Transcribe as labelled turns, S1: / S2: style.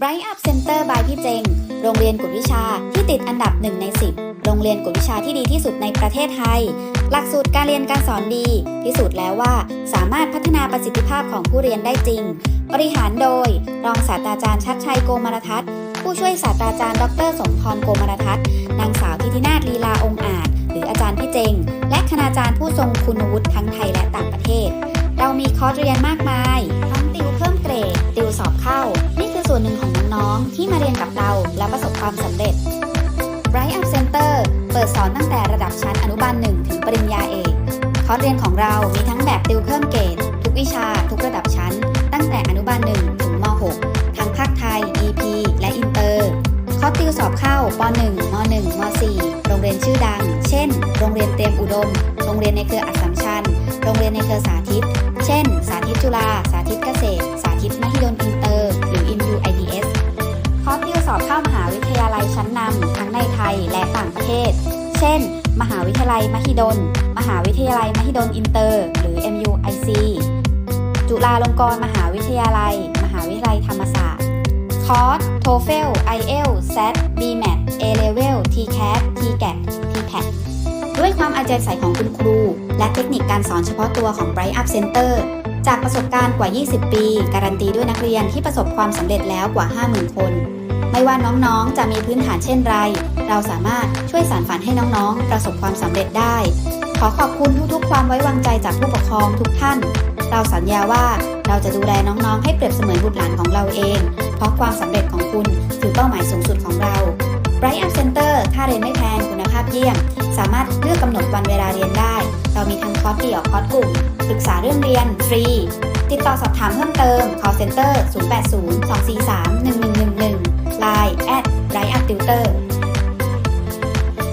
S1: Bright Up Center by พี่เจง โรงเรียนกวดวิชาที่ติดอันดับ 1 ใน 10 โรงเรียนกวดวิชาที่ดีที่สุดในประเทศไทย หลักสูตรการเรียนการสอนดี พิสูจน์แล้วว่าสามารถพัฒนาประสิทธิภาพของผู้เรียนได้จริง บริหารโดย รองศาสตราจารย์ชัดชัยโกมารทัศน์ ผู้ช่วยศาสตราจารย์ ดร สมพรโกมารทัศน์ นางสาวทิตินาถลีลาองอาจ หรืออาจารย์พี่เจง และคณาจารย์ผู้ทรงคุณวุฒิทั้งไทยและต่างประเทศ เรามีคอร์สเรียนมากมาย เรียนกับเราและประสบความสำเร็จ Bright Up Center เปิดสอนตั้งแต่ระดับชั้นอนุบาล1ถึงปริญญาเอกคอร์สเรียนของเรามีทั้งแบบติวเพิ่มเกรดทุกวิชาทุกระดับชั้น ตั้งแต่อนุบาล1ถึงม .6 ทั้งภาคไทย EP และอินเตอร์คอร์สติวสอบเข้าป .1 ม .1 ม .4 โรงเรียนชื่อดัง เช่น โรงเรียนเตรียมอุดม โรงเรียนในเครืออัสสัมชัญ โรงเรียนในเครือสาธิต เช่น สาธิตจุฬา สาธิตเกษตร สาธิตมหิดล ศ เช่น มหาวิทยาลัยมหิดล มหาวิทยาลัยมหิดลอินเตอร์ หรือ MUIC จุฬาลงกรณ์มหาวิทยาลัย มหาวิทยาลัยธรรมศาสตร์ คอร์ส TOEFL IELTS SAT BMAT A-Level TCAT TGAT TPAT ด้วยความอาใจใส่ของคุณครู และเทคนิคการสอนเฉพาะตัวของ Bright Up Center จากประสบการณ์กว่า 20 ปี การันตีด้วยนักเรียนที่ประสบความสำเร็จแล้วกว่า 50,000 คน ไม่ว่าน้องๆ จะมีพื้นฐานเช่นไร เราสามารถช่วยสานฝันให้น้องๆ ประสบความสำเร็จได้ ขอขอบคุณทุกๆ ความไว้วางใจจากผู้ปกครองทุกท่าน เราสัญญาว่าเราจะดูแลน้องๆ ให้เปรียบเสมือนบุตรหลานของเราเอง เพราะความสำเร็จของคุณคือเป้าหมายสูงสุดของเรา Bright Up Center ค่าเรียนไม่แพงคุณภาพเยี่ยม สามารถเลือกกำหนดวันเวลาเรียนได้ เรามีทั้งคอร์สเดี่ยวคอร์สกลุ่มปรึกษาเรื่องเรียนฟรี ติดต่อสอบถามเพิ่มเติม call center 080 243 1111 line at bright up tutor